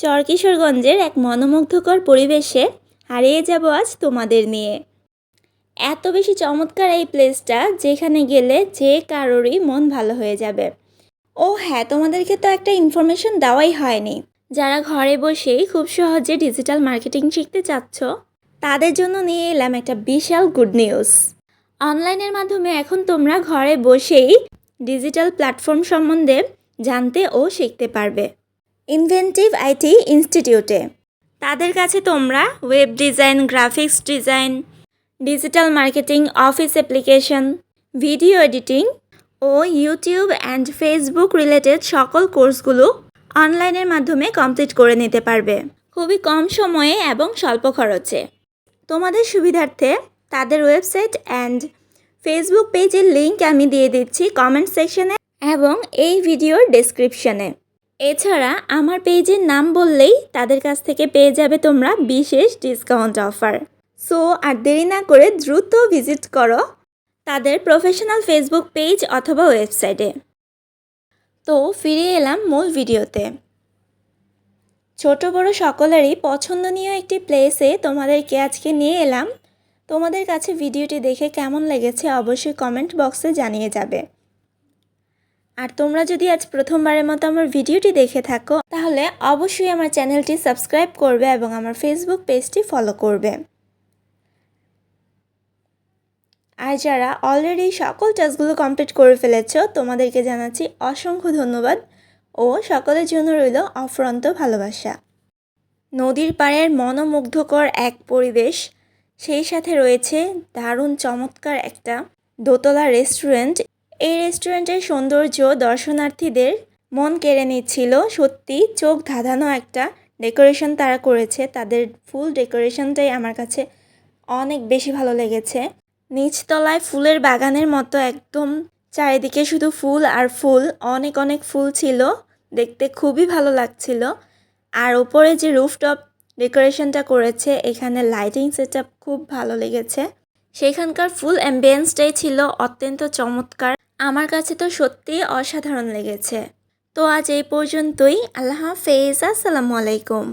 চরকিশোরগঞ্জের এক মনোমুগ্ধকর পরিবেশে হারিয়ে যাব আজ তোমাদের নিয়ে। এত বেশি চমৎকার এই প্লেসটা যেখানে গেলে যে কারোরই মন ভালো হয়ে যাবে। ও হ্যাঁ তোমাদেরকে তো একটা ইনফরমেশন দেওয়াই হয়নি। যারা ঘরে বসেই খুব সহজে ডিজিটাল মার্কেটিং শিখতে চাচ্ছ, তাদের জন্য নিয়ে এলাম একটা বিশাল গুড নিউজ অনলাইনের মাধ্যমে এখন তোমরা ঘরে বসেই ডিজিটাল প্ল্যাটফর্ম সম্বন্ধে জানতে ও শিখতে পারবে। ইনভেন্টিভ আইটি ইনস্টিটিউটে। তাদের কাছে তোমরা web design, graphics design, digital marketing, office application, video editing O YouTube and Facebook related সকল কোর্সগুলো অনলাইনের মাধ্যমে কমপ্লিট করে নিতে পারবে। খুবই কম সময়ে এবং স্বল্প খরচে। তোমাদের সুবিধার্থে তাদের ওয়েবসাইট অ্যান্ড ফেসবুক পেজের লিংক আমি দিয়ে দিচ্ছি কমেন্ট সেকশনে এবং এই ভিডিওর ডেসক্রিপশনে। এছাড়া আমার পেজের নাম বললেই তাদের কাছ থেকে পেয়ে যাবে তোমরা বিশেষ ডিসকাউন্ট অফার সো আর দেরি না করে দ্রুত ভিজিট করো তাদের প্রফেশনাল ফেসবুক পেজ অথবা ওয়েবসাইটে তো, ফিরে এলাম মূল ভিডিওতে। ছোট বড় সকলেরই পছন্দনীয় একটি প্লেসে তোমাদেরকে আজকে নিয়ে এলাম। তোমাদের কাছে ভিডিওটি দেখে কেমন লেগেছে অবশ্যই কমেন্ট বক্সে জানিয়ে যাবে। আর তোমরা যদি আজ প্রথমবারের মতো আমার ভিডিওটি দেখে থাকো, তাহলে অবশ্যই আমার চ্যানেলটি সাবস্ক্রাইব করবে এবং আমার ফেসবুক পেজটি ফলো করবে। আর যারা অলরেডি সকল টাস্কগুলো কমপ্লিট করে ফেলেছ, তোমাদেরকে জানাচ্ছি অসংখ্য ধন্যবাদ ও সকলের জন্য রইল অফরন্ত ভালোবাসা। নদীর পাড়ের মনোমুগ্ধকর এক পরিবেশ, সেই সাথে রয়েছে দারুণ চমৎকার একটা দোতলা রেস্টুরেন্ট এই রেস্টুরেন্টের সৌন্দর্য দর্শনার্থীদের মন কেড়ে নিচ্ছিল। সত্যি চোখ ধাঁধানো একটা ডেকোরেশন তারা করেছে। তাদের ফুল ডেকোরেশনটাই আমার কাছে অনেক বেশি ভালো লেগেছে। নিচতলায় ফুলের বাগানের মতো একদম চারিদিকে শুধু ফুল আর ফুল, অনেক অনেক ফুল ছিল। দেখতে খুবই ভালো লাগছিল। আর ওপরে যে রুফটপ ডেকোরেশনটা করেছে, এখানে লাইটিং সেট খুব ভালো লেগেছে। সেখানকার ফুল অ্যাম্বিয়েন্সটাই ছিল অত্যন্ত চমৎকার। আমার কাছে তো সত্যিই অসাধারণ লেগেছে। তো আজ এই পর্যন্তই। আল্লাহ হাফেজ। আসসালামু আলাইকুম।